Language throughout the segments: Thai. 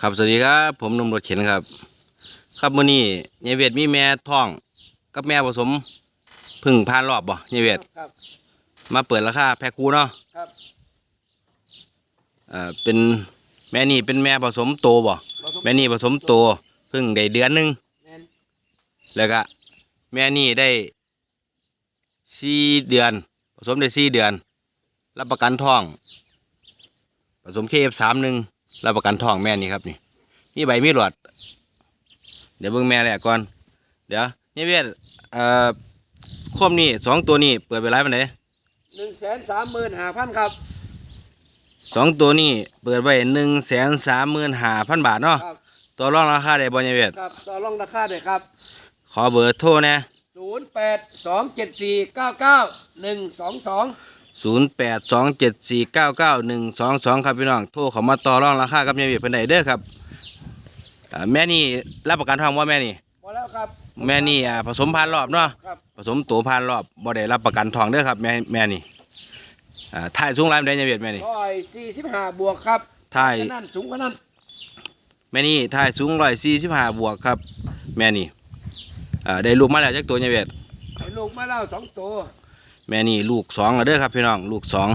ครับสวัสดีครับ ผมหนุ่มรถเข็นครับ ครับมื้อนี้ยายเวทมีแม่ท้อง กับแม่ผสมเพึ่งผ่านรอบบ่ยายเวทครับ มาเปิดราคาแพ็คคู่เนาะครับเอ่อเป็นแม่นี่เป็นแม่ผสมโตบ่แม่นี่ผสมโตเพิ่งได้เดือนหนึงแม่นแล้วก็แม่นี่ได้สี่เดือน ผสมได้สี่เดือน รับประกันท้อง ผสมเคฟสามหนึ่ง รับประกันท้องแม่นี่ครับนี่มีใบมีหลอด เดี๋ยวเบิ่งแม่แรกก่อน เดี๋ยวนี่เวทเอ่อคมนี่สองตัวนี่เปิดไปไลฟ์มันไหนหนึ่งแสนสามหมื่นห้าพันครับสองตัวนี่เปิดไว้หนึ่งแสนสามหมื่นห้าพันบาทเนาะครับตัวรองราคาได้บ่ยายเวทครับต่อรองราคาเลยครับขอเบอร์โทรนะศูนย์แปดสองเจ็ดสี่เก้าเก้าหนึ่งสองสอง ศูนย์แปดสองเจ็ดสี่เก้าเก้าหนึ่งสองสองครับพี่น้อง โทรเขามาต่อรองราคากับยายเวทเพิ่นได้เด้อครับอ่าแม่นี่รับประกันทองว่าแม่นี่พอแล้วครับ แม่นี่อ่าผสมพันธุ์รอบเนาะครับ ผสมตัวพันธุ์รอบบ่ได้รับประกันทองเด้อครับแม่แม่นี่อ่าถ่ายสูงไรได้ยายเวทแม่นี่ร้อยสี่สิบห้าบวกครับถ่ายขนั่นสูงขนาดแม่นี่ถ่ายสูงร้อยสี่สิบห้าบวกครับ แม่นี่อ่าได้ลูกมาแล้วจักตัวยายเวทให้ลูกมาแล้วสองตัว แม่นี่ลูกสองแล้วเด้อครับพี่น้องลูกสอง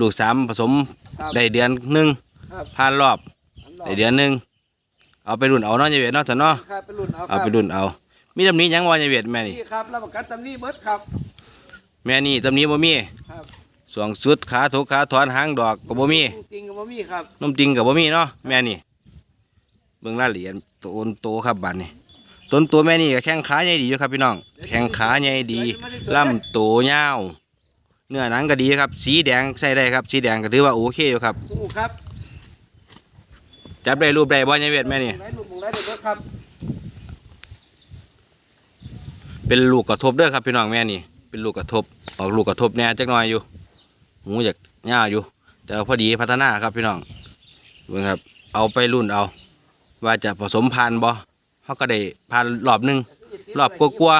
ลูกสามผสมครับได้เดือนหนึ่งครับผ่านรอบอันรอบได้เดือนหนึ่งเอาไปรุ่นเอาเนาะยายเวทเนาะสันเนาะครับเป็นรุ่นเอาคเอารับไปรุ่นเอา มีตำหนี้ยังว่ายายเวทแม่นี่ นี่ครับรับประกันตำหนี้เบิดครับแม่นี่ตำหนี้บ่มีครับสวงสุดขาถกขาถอนหางดอกก็บ่มีจริงๆก็บ่มีครับนมจริงก็บ่มีเนาะแม่นี่เบิ่งรายละเอียดโตนโตครับบัดนี้ ต้นตัวแม่นี่ก็แข้งขาใหญ่ดีอยู่ครับพี่น้อง แข้งขาใหญ่ดีลำโตยาว เนื้อหนังก็ดีครับ สีแดงใส่ได้ครับ สีแดงก็ถือว่าโอเคอยู่ครับ ถูกครับจับได้รูปได้บ่ยายเวทแม่นี่ไหนลูกมองไหนเด็กครับเป็นลูกกระทบเด้อครับพี่น้องแม่นี่ เป็นลูกกระทบ ออกลูกกระทบแหน่จักหน่อยอยู่ หูอยากย่าอยู่ แต่ว่าพอดีพัฒนาครับพี่น้องเบิ่งครับ เอาไปรุ่นเอา ว่าจะผสมพันธุ์บ่ เขาก็ได้พันธุ์รอบหนึงรอบกลัว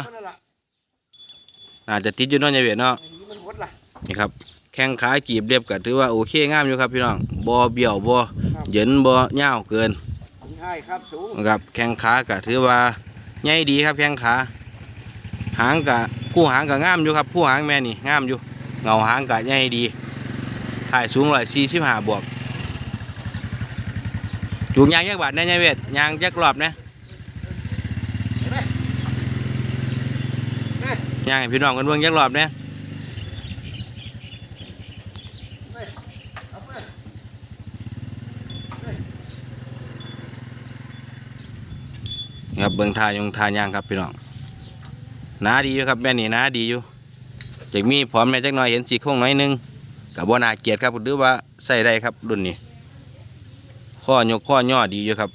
น่าจะติดอยู่เนาะยายเวทเนาะมันหดล่ะนี่ครับแข้งขากีบเรียบก็ถือว่าโอเคงามอยู่ครับพี่น้องบ่เบี้ยวบ่ครับเหยินบ่ยาวเกินใช่ครับสูงนะครับแข้งขาก็ถือว่าใหญ่ดีครับแข้งขาหางกะผู้หางก็งามอยู่ครับผู้หางแม่นี่งามอยู่เงาหางก็ใหญ่ดีถ่ายสูงร้อยสี่สิบห้าบวกจูงยางยักบาทเนี่ยยายเวทยางยักรอบนะ ยางให้พี่น้องกันเบิ่งยักรอบเอาไปครับเบิ่งทายงทายางครับพี่น้องหนาดีอยู่ครับแม่นี่หนาดีอยู่จากมีพร้อมแม่จักหน่อยเห็นสีโค้งน่อยหนึงกับบ่นาเกียดครับหรือว่าใส่ได้ครับรุ่นนี้ ข้อยกข้อย่อดีอยู่ครับ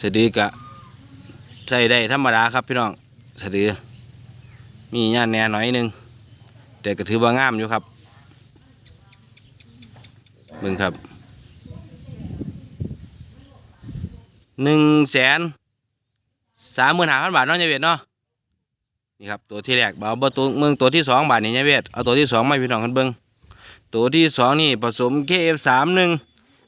สดือกะใส่ได้ธรรมดาครับพี่น้อง สะดือมีย่าแหน่หน่อยนึง แต่ก็ถือว่างามอยู่ครับเบิ่งครับหนึ่งแสนสามหมื่นห้าพันบาทเนาะยายเวทเนาะนี่ครับตัวที่แรกบ่าวบ่ตัวเมืองตัวที่สองบาทนี่ยายเวทเอาตัวที่สองมาพี่น้องกันเบิ่งตัวที่สองนี่ผสม KF สามหนึ่ง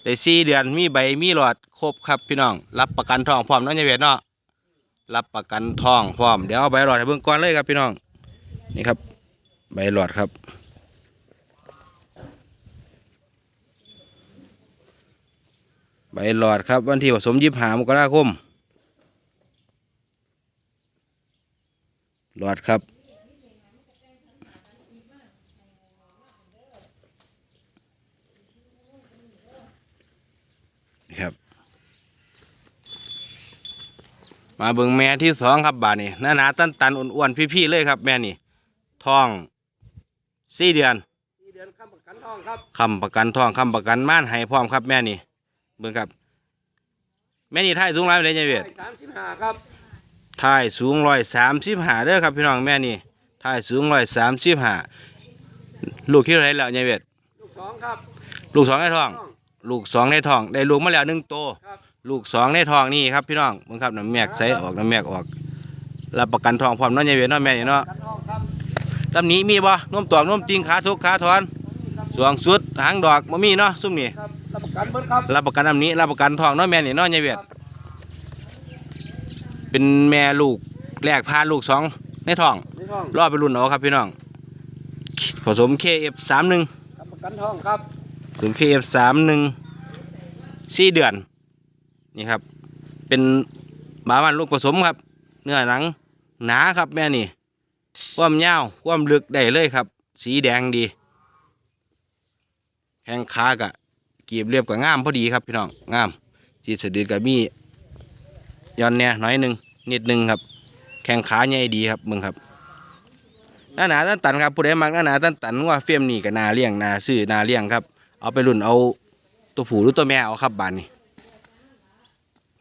ได้สี่เดือนมีใบมีหลอดครบครับพี่น้องรับประกันทองพร้อมเนาะยายเวทเนาะ รับประกันทองพร้อม เดี๋ยวเอาใบหลอดให้เบิ่งก่อนเลยครับพี่น้อง นี่ครับ ใบหลอดครับ ใบหลอดครับ วันที่ผสมยิบหามกราคม หลอดครับ นี่ครับ มาเบิ่งแม่ที่สองครับบาดนี่หน้าหนาตันตันๆอ้วนๆพี่ๆเลยครับ แม่นี่ท้องสี่เดือนสี่เดือนค้ำประกันทองครับคำประกันท้องคำประกันม่านให้พร้อมครับ แม่นี่เบิ่งครับ แม่นี่ท่ายสูงร้อยเลยยายเวทสามสิบห้าครับท่ายสูงร้อยสามสิบห้าเด้อครับพี่น้องแม่นี่ท่ายสูงร้อยสามสิบห้าลูกที่เท่าไหรแล้วยายเวทลูกสองครับ ลูกสองในท้องน้อง ลูกสองในท้องได้ลูกมาแล้วหนึ่งโตวครับ ลูกสองในท้องนี่ครับพี่น้องมึงครับน้ำแมกใส่ออกน้ำแมกออกรับประกันทองพร้อมเน้อยายเวทเน้อแม่นี่เนาะกันทองครับตำหนี้มีบ่นุ่มตอกนุ่มจริงขาทุกขาถอนสวงสุดหางดอกบ่มีเนาะซุ่มนี่ครับรับประกันเบิดครับรับประกันอันนี้รับประกันทองเนาะแม่นี่เนาะยายเวียดเป็นแม่ลูกแรกพาลูกสองในท้องในท้องรอไปรุ่นเอาครับพี่น้องผสม KF31 รับประกันท้องครับผสม KF31 สี่เดือน นี่ครับ เป็นบาวันลูกผสมครับ เนื้อหนังหนาครับแม่นี่ความยาวความลึกได้เลยครับ สีแดงดีแข้งขากะกีบเรียบกับงามพอดีครับพี่น้องง่ามจีสะดือกับมีย้อนแหน่น้อยหนึ่งนิดหนึ่งครับ แข้งขาใหญ่ดีครับมึงครับหน้าหนาตันตันครับผู้ใดมักหน้าหนาตันตันว่าเฟียมนี่กับนาเลี้ยงนาซื้อนาเลี้ยงครับ เอาไปรุ่นเอาตัวผู้หรือตัวแม่เอาครับบานนี่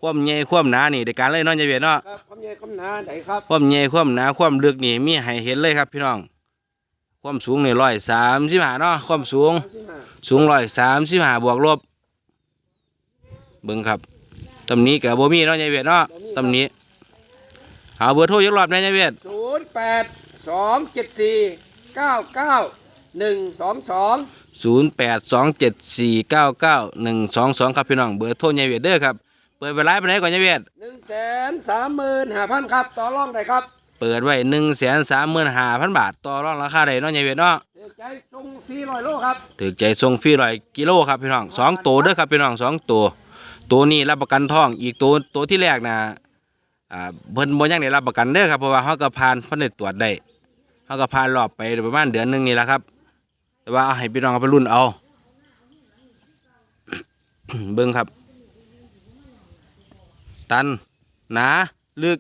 ความใหญ่ความหนานี่ในการเลยเนาะยายเวียนเนาะครับคำใหญ่คำหนาได้ครับความใหญ่ความหนาความลึกนี่มีให้เห็นเลยครับพี่น้อง ความสูงนี่ร้อยสามสิบห้าเนาะความสูง สูงร้อยสามสิบห้าบวกลบเบิ่งครับตำหนี้กับโบมีเนาะยายเวียดเนาะตำหนี้เอาเบอร์โทรยักรอบนะยายเวียดศูนย์แปดสองเจ็ดสี่เก้าเก้าหนึ่งสองสองศูนย์แปดสองเจ็ดสี่เก้าเก้าหนึ่งสองสองครับพี่น้องเบอร์โทรยายเวียดเด้อครับเปิดไปไลฟ์ไปไหนก่อนยายเวียดหนึ่งแสนสามหมื่นห้าพันครับ ต่อรองได้ครับ เปิดไว้หนึ่งแสนสามหมื่นห้าพันบาท ต่อรองราคาได้เนาะยายเวียดเนาะเดี๋ยวใจตรงสี่ร้อยโลครับถือใจทรงฟรีร้อยกิโลครับพี่น้องสองตัวเด้อครับพี่น้องสองตัวตัวนี้รับประกันทองอีกตัวตัวที่แรกนะอ่าเพิ่นบ่ยังได้รับประกันเด้อครับเพราะว่าเฮาก็ผ่านเพิ่นได้ตรวจได้เฮาก็ผ่านรอบไปประมาณเดือนหนึงนี่แหละครับ แต่ว่าเอาให้พี่น้องเอาไปรุ่นเอาเบิ่งครับ ตัน หนา ลึก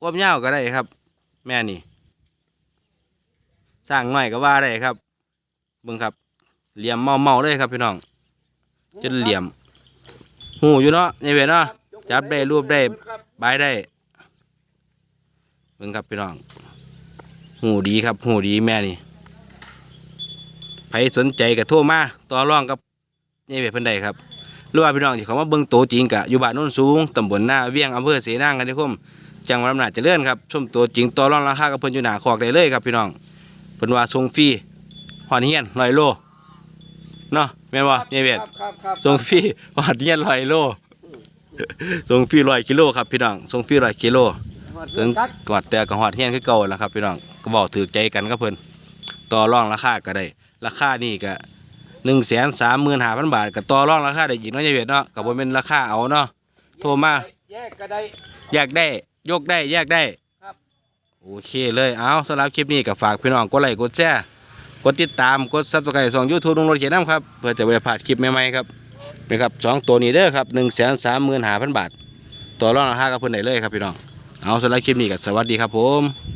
ความยาวก็ได้ครับ แม่นี่สร้างหน่อยก็ว่าได้ครับเบิ่งครับ เหลี่ยมเมาเมาเลยครับพี่น้องจนเหลี่ยม หูอยู่เนาะยายเวทเนาะจับได้รูปได้บายได้เบิ่งครับพี่น้อง หูดีครับ หูดีแม่นี่ใครสนใจก็โทรมาต่อรองกับยายเวทเพิ่นได้ครับ หรือว่าพี่น้องที่เขามาเบิ่งโตวจริงกะอยู่บ้านโน้นสูงตำบลหน้าเวียงอำเภอเสนางกันที่คมจังหวัดอำนาจเจริญครับชมตัวจริงต่อรองราคากับเพิ่นอยู่หน้าคอกได้เลยครับพี่น้องเพิ่นว่าส่งฟรีฮอดเฮียนร้อยโลเนาะแม่นบ่ยายเวทครับครับครับส่งฟรีหอดเยียนร้อยโลส่งฟรีร้อยกิโลครับพี่น้องส่งฟรีร้อยกิโลถึถึงงตัดกอดแต่กับหอดเฮียนคือเก่าแล้วครับพี่น้องก็บอกถือใจกันกับเพิ่นต่อรองราคาก็ได้ ราคานี่ก็ หนึ่งแสนสามหมื่นห้าพันบาทก็ต่อรองราคาได้อีกเนาะยายเวียดเนาะกับผมเป็นราคาเอาเนาะโทรมาแยกก็ได้แยกได้ ยกได้แยกได้ครับโอเคเลยเอาสำหรับคลิปนี้ก็ฝากพี่น้องกดไลค์กดแชร์กดติดตามกดซับสไครต์ส่องยูทูบลุงรถเขียนน้ำครับเพื่อจะไม่ได้พลาดคลิปใหม่ๆครับเป็นครับสองตัวนี้เด้อครับหนึ่งแสนสามหมื่นห้าพันบาท ต่อรองราคากับเพิ่นได้เลยครับพี่น้องเอาสำหรับคลิปนี้ก็สวัสดีครับผม